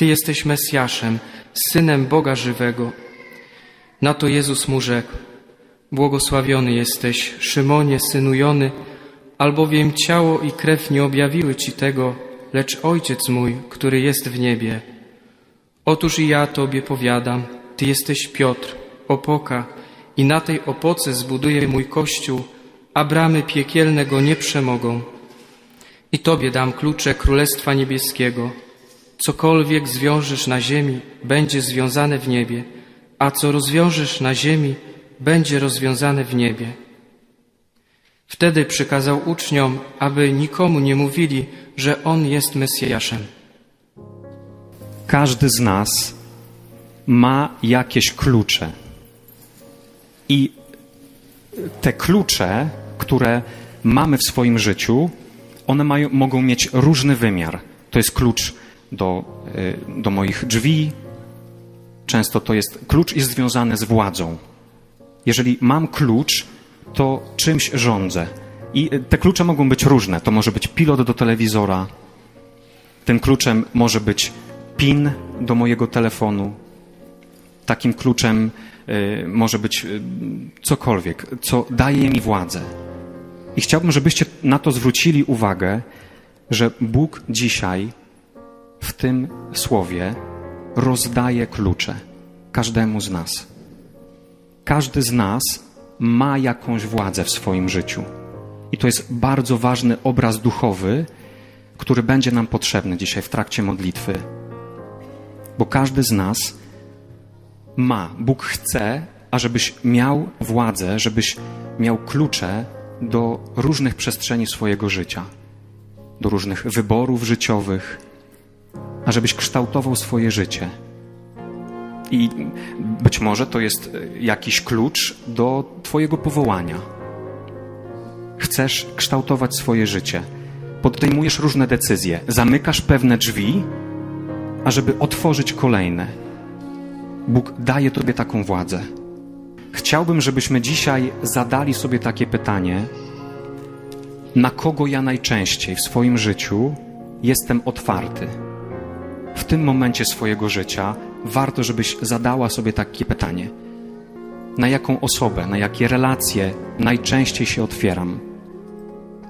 Ty jesteś Mesjaszem, Synem Boga żywego. Na to Jezus mu rzekł, Błogosławiony jesteś, Szymonie, synu Jony, albowiem ciało i krew nie objawiły Ci tego, lecz Ojciec mój, który jest w niebie. Otóż i ja Tobie powiadam, Ty jesteś Piotr, opoka, i na tej opoce zbuduję mój kościół, a bramy piekielne go nie przemogą. I Tobie dam klucze Królestwa Niebieskiego. Cokolwiek zwiążesz na ziemi, będzie związane w niebie, a co rozwiążesz na ziemi, będzie rozwiązane w niebie. Wtedy przykazał uczniom, aby nikomu nie mówili, że On jest Mesjaszem. Każdy z nas ma jakieś klucze. I te klucze, które mamy w swoim życiu, one mają, mogą mieć różny wymiar. To jest klucz do, y, do moich drzwi. Często to jest klucz jest związany z władzą. Jeżeli mam klucz, to czymś rządzę. I y, te klucze mogą być różne. To może być pilot do telewizora. Tym kluczem może być PIN do mojego telefonu. Takim kluczem y, może być y, cokolwiek, co daje mi władzę. I chciałbym, żebyście na to zwrócili uwagę, że Bóg dzisiaj w tym słowie rozdaje klucze każdemu z nas. Każdy z nas ma jakąś władzę w swoim życiu. I to jest bardzo ważny obraz duchowy, który będzie nam potrzebny dzisiaj w trakcie modlitwy. Bo każdy z nas ma, Bóg chce, ażebyś miał władzę, żebyś miał klucze do różnych przestrzeni swojego życia, do różnych wyborów życiowych, ażebyś kształtował swoje życie. I być może to jest jakiś klucz do Twojego powołania. Chcesz kształtować swoje życie, podejmujesz różne decyzje, zamykasz pewne drzwi, ażeby otworzyć kolejne. Bóg daje Tobie taką władzę. Chciałbym, żebyśmy dzisiaj zadali sobie takie pytanie: na kogo ja najczęściej w swoim życiu jestem otwarty? Tym momencie swojego życia warto, żebyś zadała sobie takie pytanie: na jaką osobę, na jakie relacje najczęściej się otwieram?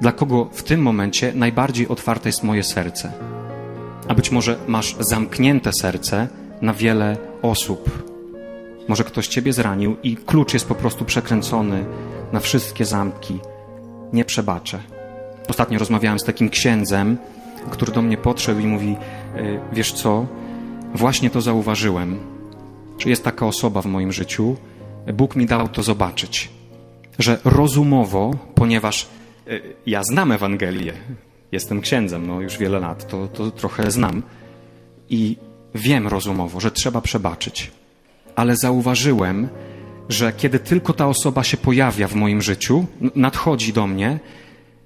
Dla kogo w tym momencie najbardziej otwarte jest moje serce? A być może masz zamknięte serce na wiele osób. Może ktoś ciebie zranił i klucz jest po prostu przekręcony na wszystkie zamki. Nie przebaczę. Ostatnio rozmawiałem z takim księdzem, który do mnie podszedł i mówi: "Y, Wiesz co, właśnie to zauważyłem, że jest taka osoba w moim życiu. Bóg mi dał to zobaczyć, że rozumowo, ponieważ y, ja znam Ewangelię, jestem księdzem, no już wiele lat, to, to trochę znam i wiem rozumowo, że trzeba przebaczyć. Ale zauważyłem, że kiedy tylko ta osoba się pojawia w moim życiu, nadchodzi do mnie,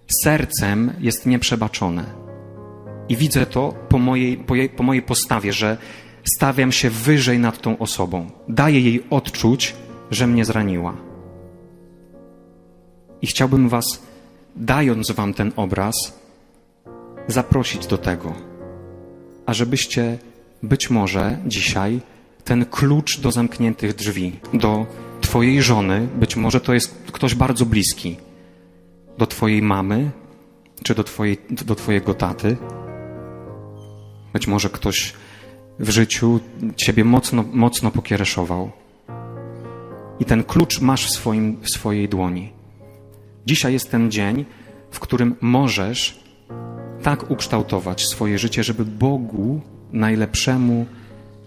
sercem jest nieprzebaczone. I widzę to po mojej, po, jej, po mojej postawie, że stawiam się wyżej nad tą osobą. Daję jej odczuć, że mnie zraniła. I chciałbym Was, dając Wam ten obraz, zaprosić do tego, ażebyście być może dzisiaj ten klucz do zamkniętych drzwi, do Twojej żony, być może to jest ktoś bardzo bliski, do Twojej mamy, czy do, twojej, do Twojego taty, być może ktoś w życiu Ciebie mocno, mocno pokiereszował. I ten klucz masz w, swoim, w swojej dłoni. Dzisiaj jest ten dzień, w którym możesz tak ukształtować swoje życie, żeby Bogu najlepszemu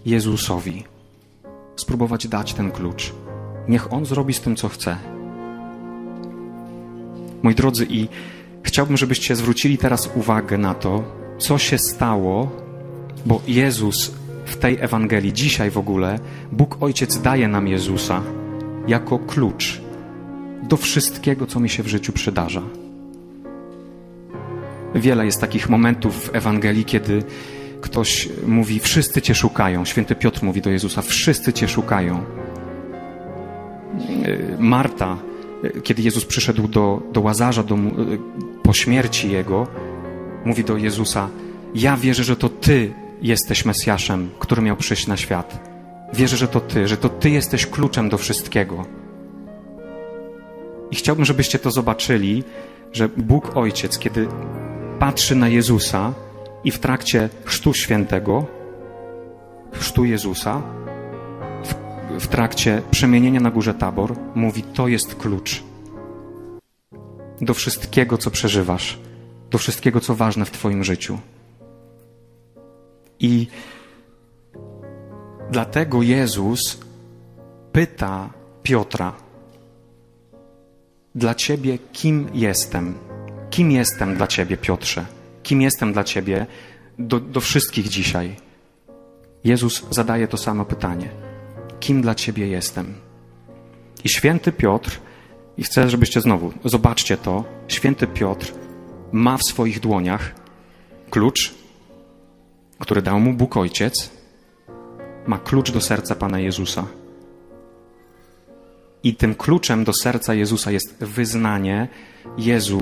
Jezusowi spróbować dać ten klucz. Niech On zrobi z tym, co chce. Moi drodzy, i chciałbym, żebyście zwrócili teraz uwagę na to, co się stało, bo Jezus w tej Ewangelii, dzisiaj w ogóle, Bóg Ojciec daje nam Jezusa jako klucz do wszystkiego, co mi się w życiu przydarza. Wiele jest takich momentów w Ewangelii, kiedy ktoś mówi: Wszyscy Cię szukają. Święty Piotr mówi do Jezusa: Wszyscy Cię szukają. Marta, kiedy Jezus przyszedł do, do Łazarza do, po śmierci jego, mówi do Jezusa: Ja wierzę, że to Ty jesteś Mesjaszem, który miał przyjść na świat. Wierzę, że to Ty, że to Ty jesteś kluczem do wszystkiego. I chciałbym, żebyście to zobaczyli, że Bóg Ojciec, kiedy patrzy na Jezusa i w trakcie Chrztu Świętego, Chrztu Jezusa, w, w trakcie przemienienia na górze Tabor, mówi: To jest klucz do wszystkiego, co przeżywasz, do wszystkiego, co ważne w Twoim życiu. I dlatego Jezus pyta Piotra: Dla Ciebie kim jestem? Kim jestem dla Ciebie, Piotrze? Kim jestem dla Ciebie do, do wszystkich dzisiaj? Jezus zadaje to samo pytanie: Kim dla Ciebie jestem? I święty Piotr, i chcę, żebyście znowu, zobaczcie to, święty Piotr ma w swoich dłoniach klucz, który dał mu Bóg Ojciec, ma klucz do serca Pana Jezusa. I tym kluczem do serca Jezusa jest wyznanie: Jezu,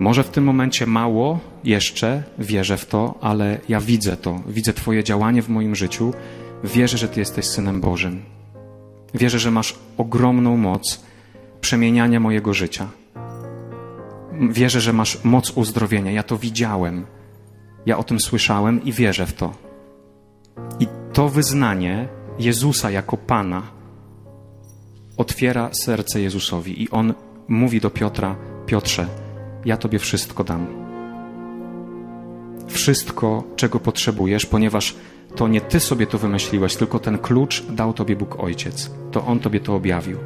może w tym momencie mało jeszcze wierzę w to, ale ja widzę to, widzę Twoje działanie w moim życiu, wierzę, że Ty jesteś synem Bożym. Wierzę, że masz ogromną moc przemieniania mojego życia. Wierzę, że masz moc uzdrowienia. Ja to widziałem. Ja o tym słyszałem i wierzę w to. I to wyznanie Jezusa jako Pana otwiera serce Jezusowi i on mówi do Piotra: Piotrze, ja Tobie wszystko dam. Wszystko, czego potrzebujesz, ponieważ to nie Ty sobie to wymyśliłeś, tylko ten klucz dał Tobie Bóg Ojciec. To On Tobie to objawił.